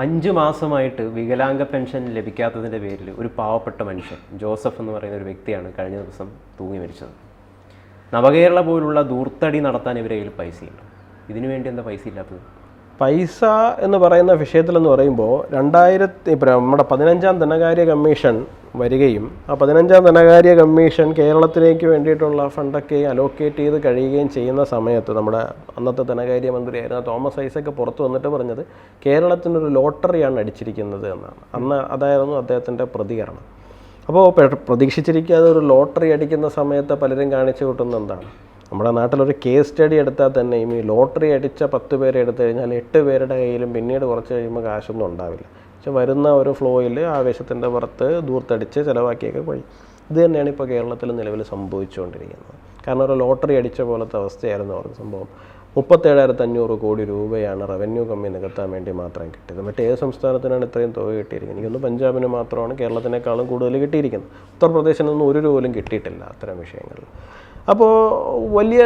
അഞ്ച് മാസമായിട്ട് വികലാംഗ പെൻഷൻ ലഭിക്കാത്തതിന്റെ പേരിൽ ഒരു പാവപ്പെട്ട മനുഷ്യൻ ജോസഫ് എന്ന് പറയുന്ന ഒരു വ്യക്തിയാണ് കഴിഞ്ഞ ദിവസം തൂങ്ങി മരിച്ചത്. നവകേരള പോലുള്ള ദൂർത്തടി നടത്താൻ ഇവരെ കയ്യിൽ പൈസയുണ്ട്. ഇതിനു വേണ്ടി എന്താ പൈസ ഇല്ലാത്തത് പൈസ എന്ന് പറയുന്ന വിഷയത്തിലെന്ന് പറയുമ്പോൾ രണ്ടായിരത്തി ഇപ്പം നമ്മുടെ പതിനഞ്ചാം ധനകാര്യ കമ്മീഷൻ വരികയും ആ പതിനഞ്ചാം ധനകാര്യ കമ്മീഷൻ കേരളത്തിലേക്ക് വേണ്ടിയിട്ടുള്ള ഫണ്ടൊക്കെ അലോക്കേറ്റ് ചെയ്ത് കഴിയുകയും ചെയ്യുന്ന സമയത്ത് നമ്മുടെ അന്നത്തെ ധനകാര്യ മന്ത്രിയായിരുന്ന തോമസ് ഐസക്ക് പുറത്തു വന്നിട്ട് പറഞ്ഞത് കേരളത്തിനൊരു ലോട്ടറിയാണ് അടിച്ചിരിക്കുന്നത് എന്നാണ്. അന്ന് അതായിരുന്നു അദ്ദേഹത്തിന്റെ പ്രതികരണം. അപ്പോൾ പ്രതീക്ഷിച്ചിരിക്കാതെ ഒരു ലോട്ടറി അടിക്കുന്ന സമയത്ത് പലരും കാണിച്ചു കൂട്ടുന്ന എന്താണ്? നമ്മുടെ നാട്ടിലൊരു കേസ് സ്റ്റഡി എടുത്താൽ തന്നെ ഈ ലോട്ടറി അടിച്ച പത്ത് പേരെ എടുത്തു കഴിഞ്ഞാൽ എട്ട് പേരുടെ കയ്യിലും പിന്നീട് കുറച്ച് കഴിയുമ്പോൾ കാശൊന്നും ഉണ്ടാവില്ല. പക്ഷെ വരുന്ന ഒരു ഫ്ലോയിൽ ആവേശത്തിന്റെ പുറത്ത് ദൂർത്തടിച്ച് ചിലവാക്കിയൊക്കെ പോയി. ഇത് തന്നെയാണ് ഇപ്പോൾ കേരളത്തിൽ നിലവിൽ സംഭവിച്ചുകൊണ്ടിരിക്കുന്നത്. കാരണം ഒരു ലോട്ടറി അടിച്ച പോലത്തെ അവസ്ഥയായിരുന്നു അവർക്ക് സംഭവം. മുപ്പത്തേഴായിരത്തി അഞ്ഞൂറ് കോടി രൂപയാണ് റവന്യൂ കമ്മി നികത്താൻ വേണ്ടി മാത്രം കിട്ടിയത്. മറ്റേത് സംസ്ഥാനത്തിനാണ് ഇത്രയും തുക കിട്ടിയിരിക്കുന്നത്? എനിക്കൊന്ന് പഞ്ചാബിന് മാത്രമാണ് കേരളത്തിനേക്കാളും കൂടുതൽ കിട്ടിയിരിക്കുന്നത്. ഉത്തർപ്രദേശിനൊന്നും ഒരു രൂപ പോലും കിട്ടിയിട്ടില്ല അത്തരം വിഷയങ്ങളിൽ. അപ്പോൾ വലിയ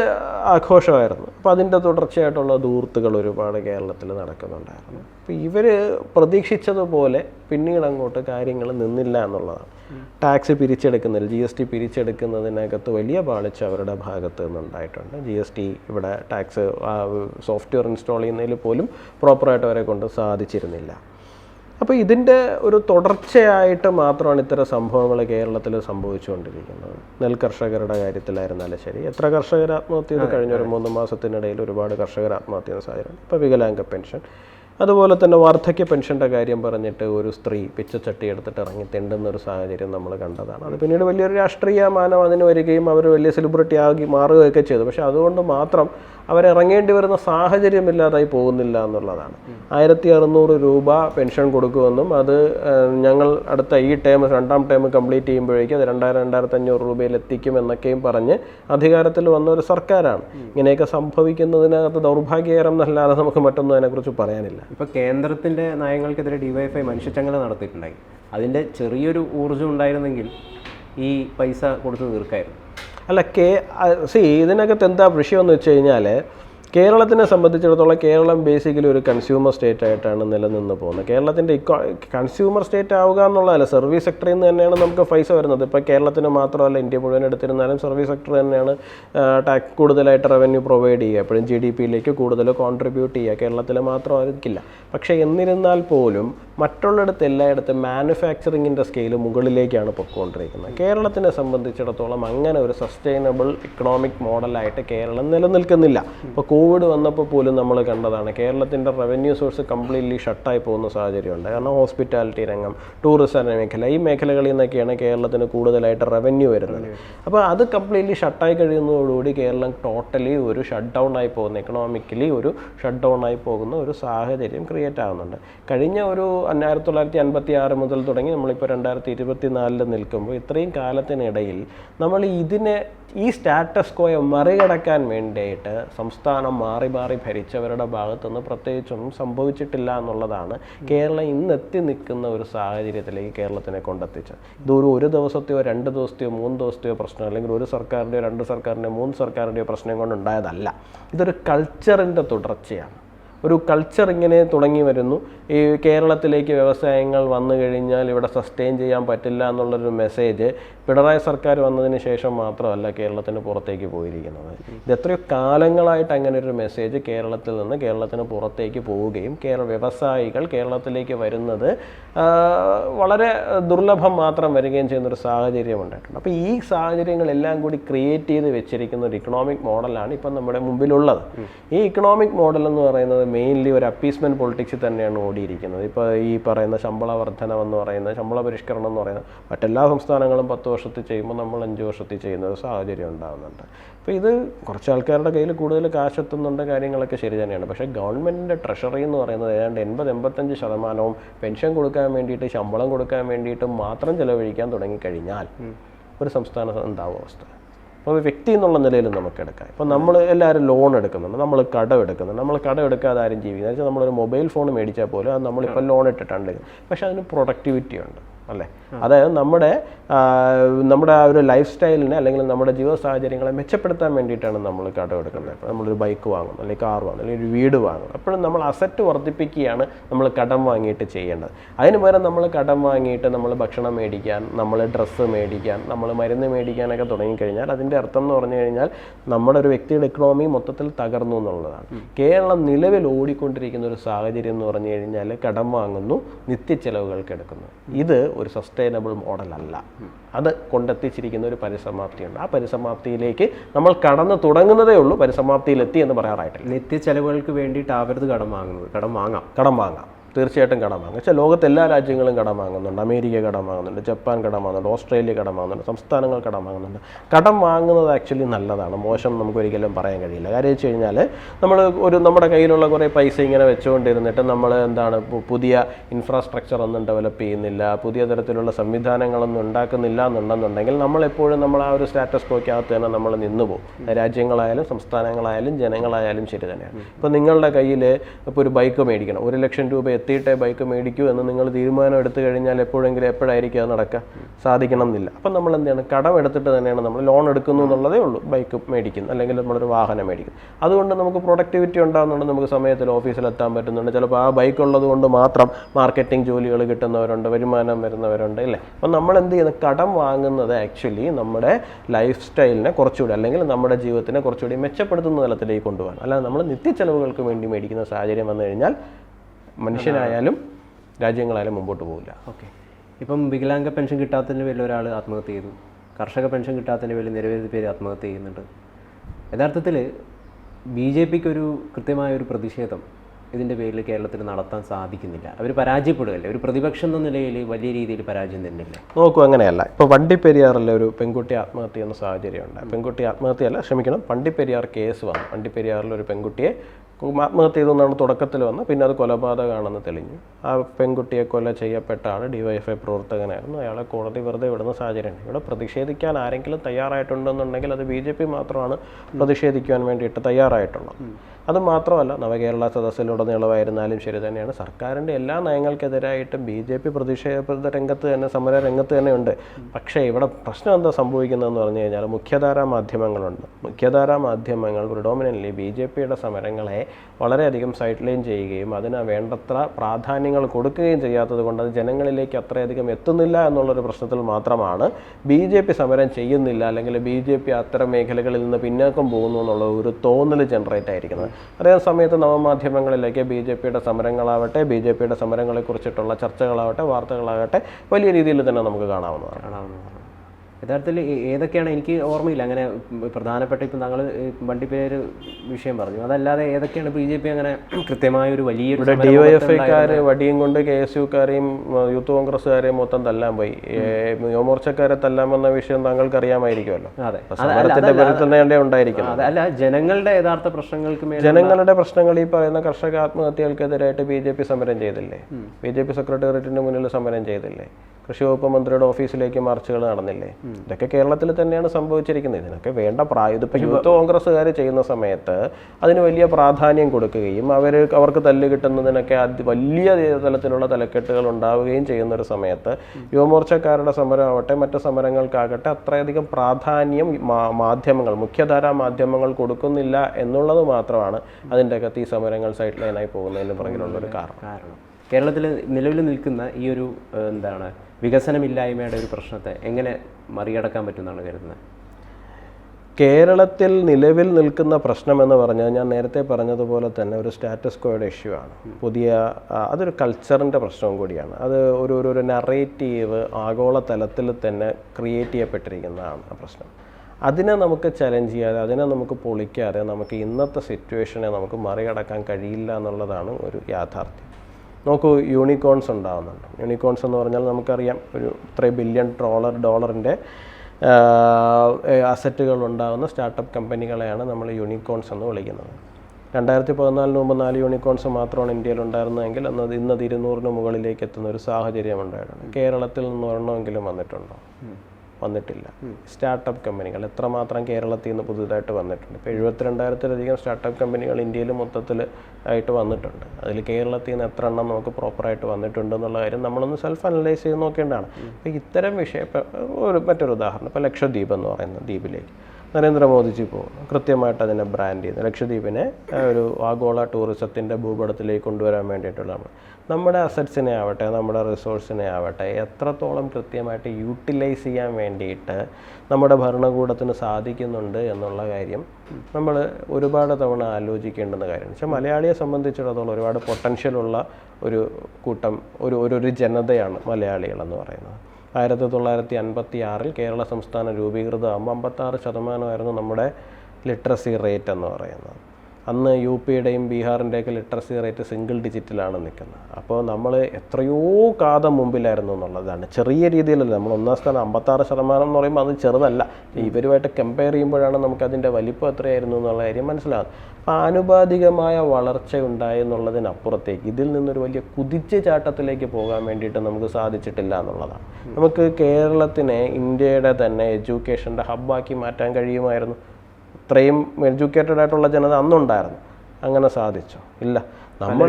ആഘോഷമായിരുന്നു. അപ്പോൾ അതിന്റെ തുടർച്ചയായിട്ടുള്ള ദൂർത്തുകൾ ഒരുപാട് കേരളത്തിൽ നടക്കുന്നുണ്ടായിരുന്നു. അപ്പോൾ ഇവർ പ്രതീക്ഷിച്ചതുപോലെ പിന്നീട് അങ്ങോട്ട് കാര്യങ്ങൾ നിന്നില്ല എന്നുള്ളതാണ്. ടാക്സ് പിരിച്ചെടുക്കുന്നതിൽ ജി എസ് ടി പിരിച്ചെടുക്കുന്നതിനകത്ത് വലിയ പാളിച്ച അവരുടെ ഭാഗത്ത് നിന്നുണ്ടായിട്ടുണ്ട്. ജി എസ് ടി ഇവിടെ ടാക്സ് സോഫ്റ്റ്വെയർ ഇൻസ്റ്റാൾ ചെയ്യുന്നതിൽ പോലും പ്രോപ്പറായിട്ട് അവരെ കൊണ്ട് സാധിച്ചിരുന്നില്ല. അപ്പോൾ ഇതിന്റെ ഒരു തുടർച്ചയായിട്ട് മാത്രമാണ് ഇത്തരം സംഭവങ്ങൾ കേരളത്തിൽ സംഭവിച്ചുകൊണ്ടിരിക്കുന്നത്. നെൽകർഷകരുടെ കാര്യത്തിലായിരുന്നാലും ശരി. എത്ര കർഷകർ ആത്മഹത്യ ചെയ്ത്? കഴിഞ്ഞ ഒരു മൂന്ന് മാസത്തിനിടയിൽ ഒരുപാട് കർഷകർ ആത്മഹത്യ ചെയ്യുന്ന സാഹചര്യം. ഇപ്പോൾ വികലാംഗ പെൻഷൻ. അതുപോലെ തന്നെ വാർദ്ധക്യ പെൻഷന്റെ കാര്യം പറഞ്ഞിട്ട് ഒരു സ്ത്രീ പിച്ചച്ചട്ടി എടുത്തിട്ട് ഇറങ്ങി തെണ്ടുന്ന ഒരു സാഹചര്യം നമ്മൾ കണ്ടതാണ്. അത് പിന്നീട് വലിയൊരു രാഷ്ട്രീയ മാനം അതിന് വരികയും അവർ വലിയ സെലിബ്രിറ്റി ആകി മാറുകയൊക്കെ ചെയ്തു. പക്ഷേ അതുകൊണ്ട് മാത്രം അവരിറങ്ങേണ്ടി വരുന്ന സാഹചര്യമില്ലാതായി പോകുന്നില്ല എന്നുള്ളതാണ്. ആയിരത്തി അറുന്നൂറ് രൂപ പെൻഷൻ കൊടുക്കുമെന്നും അത് ഞങ്ങൾ അടുത്ത ഈ ടേം രണ്ടാം ടേം കംപ്ലീറ്റ് ചെയ്യുമ്പോഴേക്കും അത് രണ്ടായിരം രണ്ടായിരത്തി അഞ്ഞൂറ് രൂപയിൽ എത്തിക്കും എന്നൊക്കെയും പറഞ്ഞ് അധികാരത്തിൽ വന്ന ഒരു സർക്കാരാണ്. ഇങ്ങനെയൊക്കെ സംഭവിക്കുന്നതിനകത്ത് ദൗർഭാഗ്യകരം എന്നല്ലാതെ നമുക്ക് മറ്റൊന്നും അതിനെക്കുറിച്ച് പറയാനില്ല. ഇപ്പോൾ കേന്ദ്രത്തിന്റെ നയങ്ങൾക്കെതിരെ ഡിവൈഎഫ്ഐ മനുഷ്യച്ചങ്ങല നടത്തിയിട്ടുണ്ടായി. അതിന്റെ ചെറിയൊരു ഊർജം ഉണ്ടായിരുന്നെങ്കിൽ ഈ പൈസ കൊടുത്ത് തീർക്കായിരുന്നു. അല്ല കേ സി ഇതിനകത്ത് എന്താ വിഷയം എന്ന് വെച്ച് കഴിഞ്ഞാൽ കേരളത്തിനെ സംബന്ധിച്ചിടത്തോളം കേരളം ബേസിക്കലി ഒരു കൺസ്യൂമർ സ്റ്റേറ്റ് ആയിട്ടാണ് നിലനിന്ന് പോകുന്നത്. കേരളത്തിന്റെ ഇക്കോ കൺസ്യൂമർ സ്റ്റേറ്റ് ആവുക എന്നുള്ളതല്ല സർവീസ് സെക്ടറിൽ നിന്ന് തന്നെയാണ് നമുക്ക് പൈസ വരുന്നത്. ഇപ്പോൾ കേരളത്തിന് മാത്രമല്ല ഇന്ത്യ മുഴുവൻ എടുത്തിരുന്നാലും സർവീസ് സെക്ടർ തന്നെയാണ് ടാക്സ് കൂടുതലായിട്ട് റവന്യൂ പ്രൊവൈഡ് ചെയ്യുക. എപ്പോഴും ജി ഡി പിയിലേക്ക് കൂടുതൽ കോൺട്രിബ്യൂട്ട് ചെയ്യുക. കേരളത്തിൽ മാത്രമായിരിക്കില്ല. പക്ഷേ എന്നിരുന്നാൽ പോലും മറ്റുള്ളിടത്ത് എല്ലായിടത്തും മാനുഫാക്ചറിങ്ങിന്റെ സ്കെയിൽ മുകളിലേക്കാണ് പൊയ്ക്കൊണ്ടിരിക്കുന്നത് കേരളത്തിനെ സംബന്ധിച്ചിടത്തോളം അങ്ങനെ ഒരു സസ്റ്റൈനബിൾ ഇക്കണോമിക് മോഡലായിട്ട് കേരളം നിലനിൽക്കുന്നില്ല. ഇപ്പോൾ കോവിഡ് വന്നപ്പോൾ പോലും നമ്മൾ കണ്ടതാണ് കേരളത്തിന്റെ റവന്യൂ സോഴ്സ് കംപ്ലീറ്റ്ലി ഷട്ടായി പോകുന്ന സാഹചര്യമുണ്ട്. കാരണം ഹോസ്പിറ്റാലിറ്റി രംഗം ടൂറിസം മേഖല ഈ മേഖലകളിൽ നിന്നൊക്കെയാണ് കേരളത്തിന് കൂടുതലായിട്ട് റവന്യൂ വരുന്നത്. അപ്പോൾ അത് കംപ്ലീറ്റ്ലി ഷട്ടായി കഴിയുന്നതോടുകൂടി കേരളം ടോട്ടലി ഒരു ഷട്ട് ഡൗൺ ആയി പോകുന്ന. ഇക്കണോമിക്കലി ഒരു ഷട്ട് ഡൗൺ ആയി പോകുന്ന ഒരു സാഹചര്യം ക്രിയേറ്റ് ആകുന്നുണ്ട് കഴിഞ്ഞ ഒരു ആയിരത്തി തൊള്ളായിരത്തി അൻപത്തി ആറ് മുതൽ തുടങ്ങി നമ്മളിപ്പോൾ രണ്ടായിരത്തി ഇരുപത്തി നാലിൽ നിൽക്കുമ്പോൾ ഇത്രയും കാലത്തിനിടയിൽ നമ്മൾ ഇതിനെ ഈ സ്റ്റാറ്റസ് കോയെ മറികടക്കാൻ വേണ്ടിയിട്ട് സംസ്ഥാനം മാറി മാറി ഭരിച്ചവരുടെ ഭാഗത്തുനിന്ന് പ്രത്യേകിച്ചൊന്നും സംഭവിച്ചിട്ടില്ല എന്നുള്ളതാണ് കേരളം ഇന്ന് എത്തി നിൽക്കുന്ന ഒരു സാഹചര്യത്തിലേക്ക് കേരളത്തിനെ കൊണ്ടെത്തിച്ചത്. ഇതൊരു ഒരു ദിവസത്തെയോ രണ്ട് ദിവസത്തെയോ മൂന്ന് ദിവസത്തെയോ പ്രശ്നം അല്ലെങ്കിൽ ഒരു സർക്കാരിന്റെയോ രണ്ട് സർക്കാരിന്റെയോ മൂന്ന് സർക്കാരിന്റെയോ പ്രശ്നം കൊണ്ടുണ്ടായതല്ല. ഇതൊരു കൾച്ചറിന്റെ തുടർച്ചയാണ്. ഒരു കൾച്ചർ ഇങ്ങനെ തുടങ്ങി വരുന്നു. ഈ കേരളത്തിലേക്ക് വ്യവസായങ്ങൾ വന്നു കഴിഞ്ഞാൽ ഇവിടെ സസ്റ്റെയിൻ ചെയ്യാൻ പറ്റില്ല എന്നുള്ളൊരു മെസ്സേജ് പിണറായി സർക്കാർ വന്നതിന് ശേഷം മാത്രമല്ല കേരളത്തിന് പുറത്തേക്ക് പോയിരിക്കുന്നത്. ഇത് എത്രയോ കാലങ്ങളായിട്ട് അങ്ങനെ ഒരു മെസ്സേജ് കേരളത്തിൽ നിന്ന് കേരളത്തിന് പുറത്തേക്ക് പോവുകയും കേരള വ്യവസായികൾ കേരളത്തിലേക്ക് വരുന്നത് വളരെ ദുർലഭം മാത്രം വരികയും ചെയ്യുന്നൊരു സാഹചര്യം ഉണ്ടായിട്ടുണ്ട്. അപ്പോൾ ഈ സാഹചര്യങ്ങളെല്ലാം കൂടി ക്രിയേറ്റ് ചെയ്ത് വെച്ചിരിക്കുന്ന ഒരു ഇക്കണോമിക് മോഡലാണ് ഇപ്പം നമ്മുടെ മുമ്പിലുള്ളത്. ഈ ഇക്കണോമിക് മോഡൽ എന്ന് പറയുന്നത് മെയിൻലി ഒരു അപ്പീസ്മെന്റ് പൊളിറ്റിക്സ് തന്നെയാണ് ഓടിയിരിക്കുന്നത്. ഇപ്പോൾ ഈ പറയുന്ന ശമ്പള വർധനം എന്ന് പറയുന്നത് ശമ്പള പരിഷ്കരണം എന്ന് പറയുന്നത് മറ്റെല്ലാ സംസ്ഥാനങ്ങളും പത്ത് വർഷത്തിൽ ചെയ്യുമ്പോൾ നമ്മൾ അഞ്ച് വർഷത്തിൽ ചെയ്യുന്ന ഒരു സാഹചര്യം ഉണ്ടാകുന്നുണ്ട് അപ്പോൾ ഇത് കുറച്ച് ആൾക്കാരുടെ കയ്യിൽ കൂടുതൽ കാശെത്തുന്നുണ്ട് കാര്യങ്ങളൊക്കെ ശരി തന്നെയാണ്. പക്ഷേ ഗവൺമെന്റിന്റെ ട്രഷറി എന്ന് പറയുന്നത് ഏതാണ്ട് എൺപത് എൺപത്തഞ്ച് ശതമാനവും പെൻഷൻ കൊടുക്കാൻ വേണ്ടിയിട്ട് ശമ്പളം കൊടുക്കാൻ വേണ്ടിയിട്ട് മാത്രം ചിലവഴിക്കാൻ തുടങ്ങിക്കഴിഞ്ഞാൽ ഒരു സംസ്ഥാന എന്താവും അവസ്ഥ? അപ്പോൾ വ്യക്തി എന്നുള്ള നിലയിൽ നമുക്ക് എടുക്കാം. ഇപ്പോൾ നമ്മൾ എല്ലാവരും ലോൺ എടുക്കുന്നുണ്ട്. നമ്മൾ കടം എടുക്കുന്നുണ്ട്. നമ്മൾ കടം എടുക്കാതെ ആരും ജീവിക്കുന്നത് വെച്ചാൽ നമ്മളൊരു മൊബൈൽ ഫോൺ മേടിച്ചാൽ പോലും അത് നമ്മളിപ്പോൾ ലോൺ ഇട്ടിട്ടാണ് എടുക്കുന്നത്. പക്ഷേ അതിന് പ്രൊഡക്ടിവിറ്റി ഉണ്ട്. അല്ലേ? അതായത് നമ്മുടെ നമ്മുടെ ആ ഒരു ലൈഫ് സ്റ്റൈലിനെ അല്ലെങ്കിൽ നമ്മുടെ ജീവിത സാഹചര്യങ്ങളെ മെച്ചപ്പെടുത്താൻ വേണ്ടിയിട്ടാണ് നമ്മൾ കടം എടുക്കുന്നത്. ഇപ്പോൾ നമ്മളൊരു ബൈക്ക് വാങ്ങുന്നു അല്ലെങ്കിൽ കാർ വാങ്ങുന്നു അല്ലെങ്കിൽ ഒരു വീട് വാങ്ങുന്നു. അപ്പോഴും നമ്മൾ അസറ്റ് വർദ്ധിപ്പിക്കുകയാണ് നമ്മൾ കടം വാങ്ങിയിട്ട് ചെയ്യേണ്ടത്. അതിന് പകരം നമ്മൾ കടം വാങ്ങിയിട്ട് നമ്മൾ ഭക്ഷണം മേടിക്കാൻ നമ്മൾ ഡ്രസ്സ് മേടിക്കാൻ നമ്മൾ മരുന്ന് മേടിക്കാനൊക്കെ തുടങ്ങിക്കഴിഞ്ഞാൽ അതിന്റെ അർത്ഥം എന്ന് പറഞ്ഞു കഴിഞ്ഞാൽ നമ്മുടെ ഒരു വ്യക്തിയുടെ ഇക്കണോമി മൊത്തത്തിൽ തകർന്നു എന്നുള്ളതാണ്. കേരളം നിലവിൽ ഓടിക്കൊണ്ടിരിക്കുന്ന ഒരു സാഹചര്യം എന്ന് പറഞ്ഞു കഴിഞ്ഞാൽ കടം വാങ്ങുന്നു നിത്യച്ചെലവുകൾക്ക് എടുക്കുന്നു. ഇത് ഒരു സസ്റ്റൈനബിൾ മോഡലല്ല അത് കൊണ്ടെത്തിച്ചിരിക്കുന്ന ഒരു പരിസമാപ്തിയുണ്ട്. ആ പരിസമാപ്തിയിലേക്ക് നമ്മൾ കടന്നു തുടങ്ങുന്നതേ ഉള്ളൂ. പരിസമാപ്തിയിലെത്തി എന്ന് പറയാറായിട്ടില്ല. നിത്യ ചെലവുകൾക്ക് വേണ്ടിയിട്ടാവരുത് കടം വാങ്ങുന്നത്. കടം വാങ്ങാം. കടം വാങ്ങാം. തീർച്ചയായിട്ടും കടം വാങ്ങും. പക്ഷേ ലോകത്തെല്ലാ രാജ്യങ്ങളും കടം വാങ്ങുന്നുണ്ട്. അമേരിക്ക കടം വാങ്ങുന്നുണ്ട്. ജപ്പാൻ കടം വാങ്ങുന്നുണ്ട്. ഓസ്ട്രേലിയ കടം വാങ്ങുന്നുണ്ട്. സംസ്ഥാനങ്ങൾ കടം വാങ്ങുന്നുണ്ട്. കടം വാങ്ങുന്നത് ആക്ച്വലി നല്ലതാണ്. മോശം നമുക്ക് ഒരിക്കലും പറയാൻ കഴിയില്ല. കാര്യം വെച്ച് കഴിഞ്ഞാൽ നമ്മൾ ഒരു നമ്മുടെ കയ്യിലുള്ള കുറേ പൈസ ഇങ്ങനെ വെച്ചുകൊണ്ടിരുന്നിട്ട് നമ്മൾ എന്താണ് പുതിയ ഇൻഫ്രാസ്ട്രക്ചർ ഒന്നും ഡെവലപ്പ് ചെയ്യുന്നില്ല. പുതിയ തരത്തിലുള്ള സംവിധാനങ്ങളൊന്നും ഉണ്ടാക്കുന്നില്ല എന്നുണ്ടെന്നുണ്ടെങ്കിൽ നമ്മളെപ്പോഴും നമ്മൾ ആ ഒരു സ്റ്റാറ്റസ് കോയ്ക്കകത്ത് തന്നെ നമ്മൾ നിന്നു പോകും രാജ്യങ്ങളായാലും സംസ്ഥാനങ്ങളായാലും ജനങ്ങളായാലും ശരി തന്നെയാണ്. ഇപ്പോൾ നിങ്ങളുടെ കയ്യിൽ ഇപ്പോൾ ഒരു ബൈക്ക് മേടിക്കണം. ഒരു ലക്ഷം രൂപ എത്തിയിട്ടേ ബൈക്ക് മേടിക്കൂ എന്ന് നിങ്ങൾ തീരുമാനം എടുത്തു കഴിഞ്ഞാൽ എപ്പോഴെങ്കിലും എപ്പോഴായിരിക്കും അത് നടക്കുക സാധിക്കണം എന്നില്ല. അപ്പം നമ്മൾ എന്താണ് കടം എടുത്തിട്ട് തന്നെയാണ് നമ്മൾ ലോൺ എടുക്കുന്നു എന്നുള്ളതേ ഉള്ളൂ. ബൈക്ക് മേടിക്കുന്നു. അല്ലെങ്കിൽ നമ്മളൊരു വാഹനം മേടിക്കുന്നു. അതുകൊണ്ട് നമുക്ക് പ്രൊഡക്ടിവിറ്റി ഉണ്ടാകുന്നുണ്ട്. നമുക്ക് സമയത്തിൽ ഓഫീസിൽ എത്താൻ പറ്റുന്നുണ്ട്. ചിലപ്പോൾ ആ ബൈക്ക് ഉള്ളത് കൊണ്ട് മാത്രം മാർക്കറ്റിംഗ് ജോലികൾ കിട്ടുന്നവരുണ്ട്. വരുമാനം വരുന്നവരുണ്ട്. അല്ലേ അപ്പം നമ്മൾ എന്ത് ചെയ്യുന്നത് കടം വാങ്ങുന്നത് ആക്ച്വലി നമ്മുടെ ലൈഫ് സ്റ്റൈലിനെ കുറച്ചുകൂടി അല്ലെങ്കിൽ നമ്മുടെ ജീവിതത്തിനെ കുറച്ചുകൂടി മെച്ചപ്പെടുത്തുന്ന തലത്തിലേക്ക് കൊണ്ടുപോകാൻ അല്ലാതെ നമ്മൾ നിത്യച്ചെലവുകൾക്ക് വേണ്ടി മേടിക്കുന്ന സാഹചര്യം വന്നു കഴിഞ്ഞാൽ മനുഷ്യനായാലും രാജ്യങ്ങളായാലും മുമ്പോട്ട് പോകില്ല ഓക്കെ. ഇപ്പം വികലാംഗ പെൻഷൻ കിട്ടാത്തതിന് പേരിൽ ഒരാൾ ആത്മഹത്യ ചെയ്തു. കർഷക പെൻഷൻ കിട്ടാത്തതിന് പേരിൽ നിരവധി പേര് ആത്മഹത്യ ചെയ്യുന്നുണ്ട്. യഥാർത്ഥത്തിൽ ബി ജെ പിക്ക് ഒരു കൃത്യമായ ഒരു പ്രതിഷേധം ഇതിന്റെ പേരിൽ കേരളത്തിൽ നടത്താൻ സാധിക്കുന്നില്ല. അവർ പരാജയപ്പെടുകയല്ലേ? ഒരു പ്രതിപക്ഷം എന്ന നിലയിൽ വലിയ രീതിയിൽ പരാജയം തന്നെയല്ലേ? നോക്കൂ അങ്ങനെയല്ല. ഇപ്പോൾ വണ്ടിപ്പെരിയാറിലെ ഒരു പെൺകുട്ടി ആത്മഹത്യ ചെയ്യുന്ന സാഹചര്യമുണ്ട്. പെൺകുട്ടി ആത്മഹത്യയല്ല ക്ഷമിക്കണം വണ്ടിപ്പെരിയാർ കേസ് വന്നു. വണ്ടിപ്പെരിയാറിൽ ഒരു പെൺകുട്ടിയെ ആത്മഹത്യ ചെയ്തു എന്നാണ് തുടക്കത്തിൽ വന്ന് പിന്നെ അത് കൊലപാതകമാണെന്ന് തെളിഞ്ഞു. ആ പെൺകുട്ടിയെ കൊല ചെയ്യപ്പെട്ട ആൾ ഡിവൈഎഫ്ഐ പ്രവർത്തകനായിരുന്നു. അയാളെ കോടതി വെറുതെ വിടുന്ന സാഹചര്യമുണ്ട്. ഇവിടെ പ്രതിഷേധിക്കാൻ ആരെങ്കിലും തയ്യാറായിട്ടുണ്ടെന്നുണ്ടെങ്കിൽ അത് ബി ജെ പി മാത്രമാണ് പ്രതിഷേധിക്കുവാൻ വേണ്ടിയിട്ട് തയ്യാറായിട്ടുള്ളത്. അത് മാത്രമല്ല നവകേരള സദസ്സിലുടനീളമായിരുന്നാലും ശരി തന്നെയാണ്. സർക്കാരിന്റെ എല്ലാ നയങ്ങൾക്കെതിരായിട്ടും ബി ജെ പി പ്രതിഷേധ രംഗത്ത് തന്നെ സമര രംഗത്ത് തന്നെ ഉണ്ട്. പക്ഷേ ഇവിടെ പ്രശ്നം എന്താ സംഭവിക്കുന്നതെന്ന് പറഞ്ഞു കഴിഞ്ഞാൽ മുഖ്യധാരാ മാധ്യമങ്ങളുണ്ട്. മുഖ്യധാരാ മാധ്യമങ്ങൾ പ്രിഡോമിനന്റ്ലി ബി ജെ പിയുടെ സമരങ്ങളെ വളരെയധികം സൈഡ് ലൈൻ ചെയ്യുകയും അതിന് വേണ്ടത്ര പ്രാധാന്യങ്ങൾ കൊടുക്കുകയും ചെയ്യാത്തത് കൊണ്ട് അത് ജനങ്ങളിലേക്ക് അത്രയധികം എത്തുന്നില്ല എന്നുള്ളൊരു പ്രശ്നത്തിൽ മാത്രമാണ് ബി ജെ പി സമരം ചെയ്യുന്നില്ല അല്ലെങ്കിൽ ബി ജെ പി അത്തരം മേഖലകളിൽ നിന്ന് പിന്നാക്കം പോകുന്നു എന്നുള്ള ഒരു തോന്നൽ ജനറേറ്റ് ആയിരിക്കുന്നത്. അതേ സമയത്ത് നവമാധ്യമങ്ങളിലേക്ക് ബി ജെ പിയുടെ സമരങ്ങളാവട്ടെ ബി ജെ പിയുടെ സമരങ്ങളെക്കുറിച്ചിട്ടുള്ള ചർച്ചകളാവട്ടെ വാർത്തകളാകട്ടെ വലിയ രീതിയിൽ തന്നെ നമുക്ക് കാണാവുന്നതാണ്. കാണാവുന്നതാണ്. യഥാർത്ഥത്തിൽ ഏതൊക്കെയാണ് എനിക്ക് ഓർമ്മയില്ല. അങ്ങനെ പ്രധാനപ്പെട്ട ഇപ്പം താങ്കൾ വണ്ടി പേര് വിഷയം പറഞ്ഞു. അതല്ലാതെ ഏതൊക്കെയാണ് ബി ജെ പി അങ്ങനെ കൃത്യമായ ഒരു സമരം ഡിവൈഎഫ്ഐക്കാർ വടിയും കൊണ്ട് കെ എസ് യുക്കാരെയും യൂത്ത് കോൺഗ്രസ്സുകാരെയും മൊത്തം തല്ലാൻ പോയി. യുവമോർച്ചക്കാരെ യുവമോർച്ചക്കാരെ തല്ലാമെന്ന വിഷയം താങ്കൾക്ക് അറിയാമായിരിക്കുമല്ലോ അതെ ഉണ്ടായിരിക്കും അതല്ല ജനങ്ങളുടെ യഥാർത്ഥ പ്രശ്നങ്ങൾക്ക് ജനങ്ങളുടെ പ്രശ്നങ്ങൾ ഈ പറയുന്ന കർഷക ആത്മഹത്യകൾക്കെതിരായിട്ട് ബി ജെ പി സമരം ചെയ്തില്ലേ? ബി ജെ പി സെക്രട്ടേറിയറ്റിന്റെ മുന്നിൽ സമരം ചെയ്തില്ലേ? കൃഷി വകുപ്പ് മന്ത്രിയുടെ ഓഫീസിലേക്ക് മാർച്ചുകൾ നടന്നില്ലേ? ഇതൊക്കെ കേരളത്തിൽ തന്നെയാണ് സംഭവിച്ചിരിക്കുന്നത്. ഇതിനൊക്കെ വേണ്ട പ്രായ ഇതിപ്പോൾ യൂത്ത് കോൺഗ്രസ്സുകാർ ചെയ്യുന്ന സമയത്ത് അതിന് വലിയ പ്രാധാന്യം കൊടുക്കുകയും അവർ അവർക്ക് തല്ല് കിട്ടുന്നതിനൊക്കെ അതി വലിയ തലത്തിലുള്ള തലക്കെട്ടുകൾ ഉണ്ടാവുകയും ചെയ്യുന്ന ഒരു സമയത്ത് യുവമോർച്ചക്കാരുടെ സമരമാവട്ടെ മറ്റു സമരങ്ങൾക്കാകട്ടെ അത്രയധികം പ്രാധാന്യം മാധ്യമങ്ങൾ മുഖ്യധാരാ മാധ്യമങ്ങൾ കൊടുക്കുന്നില്ല എന്നുള്ളത് മാത്രമാണ് അതിന്റെ അകത്ത് ഈ സമരങ്ങൾ സൈഡ് ലൈനായി പോകുന്നതിന് പുറകിലുള്ള ഒരു കാരണം. കാരണം. കേരളത്തിൽ നിലവിൽ നിൽക്കുന്ന ഈ ഒരു എന്താണ് വികസനമില്ലായ്മയുടെ ഒരു പ്രശ്നത്തെ എങ്ങനെ മറികടക്കാൻ പറ്റുമെന്നാണ് കരുതുന്നത്? കേരളത്തിൽ നിലവിൽ നിൽക്കുന്ന പ്രശ്നമെന്ന് പറഞ്ഞാൽ ഞാൻ നേരത്തെ പറഞ്ഞതുപോലെ തന്നെ ഒരു സ്റ്റാറ്റസ് കോയുടെ ഇഷ്യൂ ആണ്. പുതിയ അതൊരു കൾച്ചറിന്റെ പ്രശ്നവും കൂടിയാണ്. അത് ഒരു ഒരു ഒരു നറേറ്റീവ് ആഗോള തലത്തിൽ തന്നെ ക്രിയേറ്റ് ചെയ്യപ്പെട്ടിരിക്കുന്നതാണ് ആ പ്രശ്നം. അതിനെ നമുക്ക് ചലഞ്ച് ചെയ്യാതെ അതിനെ നമുക്ക് പൊളിക്കാതെ നമുക്ക് ഇന്നത്തെ സിറ്റുവേഷനെ നമുക്ക് മറികടക്കാൻ കഴിയില്ല എന്നുള്ളതാണ് ഒരു യാഥാർത്ഥ്യം. നോക്കൂ യൂണിക്കോൺസ് ഉണ്ടാകുന്നുണ്ട് യൂണിക്കോൺസ് എന്ന് പറഞ്ഞാൽ നമുക്കറിയാം ഒരു ഇത്രയും ബില്യൺ ഡോളർ ഡോളറിന്റെ അസറ്റുകൾ ഉണ്ടാകുന്ന സ്റ്റാർട്ടപ്പ് കമ്പനികളെയാണ് നമ്മൾ യൂണിക്കോൺസ് എന്ന് വിളിക്കുന്നത്. രണ്ടായിരത്തി പതിനാലിന് മുമ്പ് നാല് യൂണിക്കോൺസ് മാത്രമാണ് ഇന്ത്യയിൽ ഉണ്ടായിരുന്നതെങ്കിൽ അന്ന് ഇന്നത് ഇരുന്നൂറിന് മുകളിലേക്ക് എത്തുന്ന ഒരു സാഹചര്യം ഉണ്ടായിട്ടുണ്ട്. കേരളത്തിൽ നിന്ന് ഒരെണ്ണമെങ്കിലും വന്നിട്ടുണ്ടോ? വന്നിട്ടില്ല. സ്റ്റാർട്ടപ്പ് കമ്പനികൾ. എത്രമാത്രം കേരളത്തിൽ നിന്ന് പുതുതായിട്ട് വന്നിട്ടുണ്ട്. ഇപ്പോൾ എഴുപത്തിരണ്ടായിരത്തിലധികം സ്റ്റാർട്ടപ്പ് കമ്പനികൾ ഇന്ത്യയിൽ മൊത്തത്തിൽ ആയിട്ട് വന്നിട്ടുണ്ട്. അതിൽ കേരളത്തിൽ നിന്ന് എത്ര എണ്ണം നമുക്ക് പ്രോപ്പറായിട്ട് വന്നിട്ടുണ്ട് എന്നുള്ള കാര്യം നമ്മളൊന്ന് സെൽഫ് അനലൈസ് ചെയ്ത് നോക്കേണ്ടതാണ്. അപ്പോൾ ഇത്തരം വിഷയം ഇപ്പോൾ ഒരു മറ്റൊരു ഉദാഹരണം. ഇപ്പോൾ ലക്ഷദ്വീപ് എന്ന് പറയുന്ന ദ്വീപിലേക്ക്. നരേന്ദ്രമോദിജി ഇപ്പോൾ കൃത്യമായിട്ട് അതിനെ ബ്രാൻഡ് ചെയ്യുന്നു. ലക്ഷദ്വീപിനെ ഒരു ആഗോള ടൂറിസത്തിന്റെ ഭൂപടത്തിലേക്ക് കൊണ്ടുവരാൻ വേണ്ടിയിട്ടുള്ളതാണ്. നമ്മുടെ അസറ്റ്സിനെ ആവട്ടെ നമ്മുടെ റിസോഴ്സിനെ ആവട്ടെ എത്രത്തോളം കൃത്യമായിട്ട് യൂട്ടിലൈസ് ചെയ്യാൻ വേണ്ടിയിട്ട് നമ്മുടെ ഭരണകൂടത്തിന് സാധിക്കുന്നുണ്ട് എന്നുള്ള കാര്യം നമ്മൾ ഒരുപാട് തവണ ആലോചിക്കേണ്ടുന്ന കാര്യമാണ്. പക്ഷേ മലയാളിയെ സംബന്ധിച്ചിടത്തോളം ഒരുപാട് പൊട്ടൻഷ്യലുള്ള ഒരു കൂട്ടം ഒരു ഒരു ജനതയാണ് മലയാളികളെന്ന് പറയുന്നത്. ആയിരത്തി തൊള്ളായിരത്തി അൻപത്തി ആറിൽ കേരള സംസ്ഥാനം രൂപീകൃതമാകുമ്പോൾ അമ്പത്താറ് ശതമാനമായിരുന്നു നമ്മുടെ ലിറ്ററസി റേറ്റ് എന്ന് പറയുന്നത്. അന്ന് യു പിയുടെയും ബീഹാറിന്റെയൊക്കെ ലിറ്ററസി റേറ്റ് സിംഗിൾ ഡിജിറ്റിലാണ് നിൽക്കുന്നത്. അപ്പോൾ നമ്മൾ എത്രയോ കാതം മുമ്പിലായിരുന്നു എന്നുള്ളതാണ്. ചെറിയ രീതിയിലല്ല നമ്മൾ ഒന്നാം സ്ഥാനം അമ്പത്താറ് ശതമാനം എന്ന് പറയുമ്പോൾ അത് ചെറുതല്ല. ഇവരുമായിട്ട് കമ്പയർ ചെയ്യുമ്പോഴാണ് നമുക്കതിന്റെ വലിപ്പം എത്രയായിരുന്നു എന്നുള്ള കാര്യം മനസ്സിലാകുന്നത്. അപ്പോൾ ആനുപാതികമായ വളർച്ച ഉണ്ടായി എന്നുള്ളതിനപ്പുറത്തേക്ക് ഇതിൽ നിന്നൊരു വലിയ കുതിച്ച ചാട്ടത്തിലേക്ക് പോകാൻ വേണ്ടിയിട്ട് നമുക്ക് സാധിച്ചിട്ടില്ല എന്നുള്ളതാണ്. നമുക്ക് കേരളത്തിനെ ഇന്ത്യയുടെ തന്നെ എഡ്യൂക്കേഷന്റെ ഹബ്ബാക്കി മാറ്റാൻ കഴിയുമായിരുന്നു. ഇത്രയും എഡ്യൂക്കേറ്റഡ് ആയിട്ടുള്ള ജനത അന്നുണ്ടായിരുന്നു. അങ്ങനെ സാധിച്ചു. ഇല്ല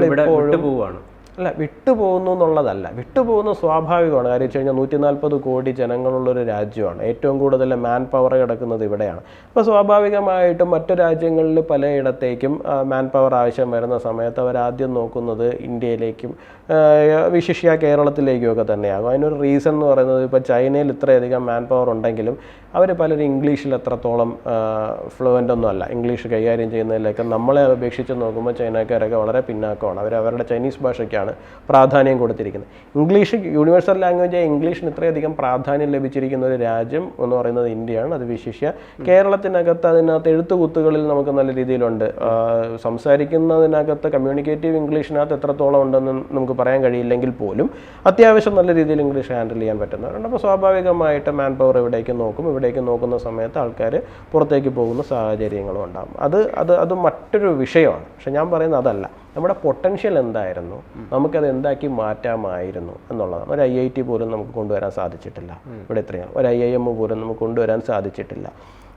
ഇവിടെ പോവാണ് അല്ല വിട്ടുപോകുന്നു എന്നുള്ളതല്ല. വിട്ടുപോകുന്ന സ്വാഭാവികമാണ്. കാര്യം വെച്ച് കഴിഞ്ഞാൽ നൂറ്റി നാൽപ്പത് കോടി ജനങ്ങളുള്ളൊരു രാജ്യമാണ്. ഏറ്റവും കൂടുതൽ മാൻ പവർ കിടക്കുന്നത് ഇവിടെയാണ്. അപ്പോൾ സ്വാഭാവികമായിട്ടും മറ്റു രാജ്യങ്ങളിൽ പലയിടത്തേക്കും മാൻ പവർ ആവശ്യം വരുന്ന സമയത്ത് അവർ ആദ്യം നോക്കുന്നത് ഇന്ത്യയിലേക്കും വിശിഷ്യ കേരളത്തിലേക്കും ഒക്കെ തന്നെയാകും. അതിനൊരു റീസൺ എന്ന് പറയുന്നത് ഇപ്പോൾ ചൈനയിൽ ഇത്രയധികം മാൻ പവർ ഉണ്ടെങ്കിലും അവർ പലരും ഇംഗ്ലീഷിൽ എത്രത്തോളം ഫ്ലുവന്റ് ഒന്നും അല്ല. ഇംഗ്ലീഷ് കൈകാര്യം ചെയ്യുന്നതിലൊക്കെ നമ്മളെ അപേക്ഷിച്ച് നോക്കുമ്പോൾ ചൈനക്കാരൊക്കെ വളരെ പിന്നാക്കമാണ്. അവർ അവരുടെ ചൈനീസ് ഭാഷയ്ക്കാണ് പ്രാധാന്യം കൊടുത്തിരിക്കുന്നത്. ഇംഗ്ലീഷ് യൂണിവേഴ്സൽ ലാംഗ്വേജ് ഇംഗ്ലീഷിന് ഇത്രയധികം പ്രാധാന്യം ലഭിച്ചിരിക്കുന്ന ഒരു രാജ്യം എന്ന് പറയുന്നത് ഇന്ത്യയാണ്. അത് വിശിഷ്യ. കേരളത്തിനകത്ത് അതിനകത്ത് എഴുത്തുകുത്തുകളിൽ നമുക്ക് നല്ല രീതിയിലുണ്ട്. സംസാരിക്കുന്നതിനകത്ത് കമ്മ്യൂണിക്കേറ്റീവ് ഇംഗ്ലീഷിനകത്ത് എത്രത്തോളം ഉണ്ടെന്ന് നമുക്ക് പറയാൻ കഴിയില്ലെങ്കിൽ പോലും അത്യാവശ്യം നല്ല രീതിയിൽ ഇംഗ്ലീഷ് ഹാൻഡിൽ ചെയ്യാൻ പറ്റുന്നവരുണ്ട്. അപ്പോൾ സ്വാഭാവികമായിട്ട് മാൻ പവർ ഇവിടേക്ക് നോക്കും. ഇവിടേക്ക് നോക്കുന്ന സമയത്ത് ആൾക്കാർ പുറത്തേക്ക് പോകുന്ന സാഹചര്യങ്ങളും ഉണ്ടാകും. അത് അത് അത് മറ്റൊരു വിഷയമാണ്. പക്ഷെ ഞാൻ പറയുന്നത് അതല്ല. നമ്മുടെ പൊട്ടൻഷ്യൽ എന്തായിരുന്നു? നമുക്കത് എന്താക്കി മാറ്റാമായിരുന്നു എന്നുള്ളതാണ്. ഒരു ഐ ഐ ടി പോലും നമുക്ക് കൊണ്ടുവരാൻ സാധിച്ചിട്ടില്ല. ഇവിടെ ഇത്രയാണ് ഒരു ഐ ഐ എം പോലും നമുക്ക് കൊണ്ടുവരാൻ സാധിച്ചിട്ടില്ല.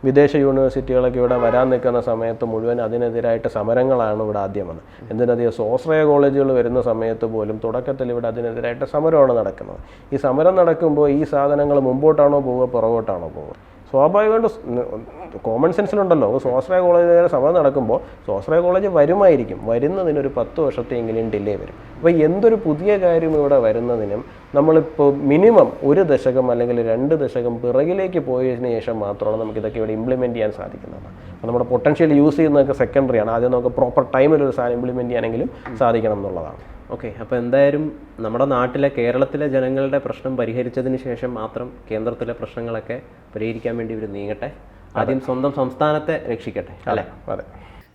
വിദേശ യൂണിവേഴ്സിറ്റികളൊക്കെ ഇവിടെ വരാൻ നിൽക്കുന്ന സമയത്ത് മുഴുവൻ അതിനെതിരായിട്ട് സമരങ്ങളാണ് ഇവിടെ ആദ്യം വന്നത് എന്തിനധികം സ്വാശ്രയ കോളേജുകൾ വരുന്ന സമയത്ത് പോലും തുടക്കത്തിൽ ഇവിടെ അതിനെതിരായിട്ട് സമരമാണ് നടക്കുന്നത്. ഈ സമരം നടക്കുമ്പോൾ ഈ സാധനങ്ങൾ മുമ്പോട്ടാണോ പോവുക പുറകോട്ടാണോ പോവുക? സ്വാഭാവികമായിട്ട് കോമൺ സെൻസിലുണ്ടല്ലോ സ്വാശ്രയ കോളേജ് സമരം നടക്കുമ്പോൾ സ്വാശ്രയ കോളേജ് വരുമായിരിക്കും. വരുന്നതിനൊരു പത്ത് വർഷത്തെയെങ്കിലും ഡിലേ വരും. അപ്പോൾ എന്തൊരു പുതിയ കാര്യം ഇവിടെ വരുന്നതിനും നമ്മളിപ്പോൾ മിനിമം ഒരു ദശകം അല്ലെങ്കിൽ രണ്ട് ദശകം പിറകിലേക്ക് പോയതിന് ശേഷം മാത്രമാണ് നമുക്ക് ഇതൊക്കെ ഇവിടെ ഇംപ്ലിമെന്റ് ചെയ്യാൻ സാധിക്കുന്നത്. അപ്പോൾ നമ്മുടെ പൊട്ടൻഷ്യൽ യൂസ് ചെയ്യുന്നതൊക്കെ സെക്കൻഡറിയാണ് ആദ്യം നമുക്ക് പ്രോപ്പർ ടൈമിൽ ഒരു സാധനം ഇംപ്ലിമെന്റ് ചെയ്യാനെങ്കിലും സാധിക്കണം എന്നുള്ളതാണ്. ഓക്കെ അപ്പോൾ എന്തായാലും നമ്മുടെ നാട്ടിലെ കേരളത്തിലെ ജനങ്ങളുടെ പ്രശ്നം പരിഹരിച്ചതിന് ശേഷം മാത്രം കേന്ദ്രത്തിലെ പ്രശ്നങ്ങളൊക്കെ പരിഹരിക്കാൻ വേണ്ടി ഇവർ നീങ്ങട്ടെ. ആദ്യം സ്വന്തം സംസ്ഥാനത്തെ രക്ഷിക്കട്ടെ അല്ലേ? അതെ.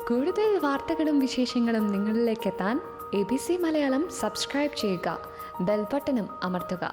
കൂടുതൽ വാർത്തകളും വിശേഷങ്ങളും നിങ്ങളിലേക്ക് എത്താൻ A B C Malayalam subscribe ചെയ്യുക ബെൽബട്ടനും അമർത്തുക.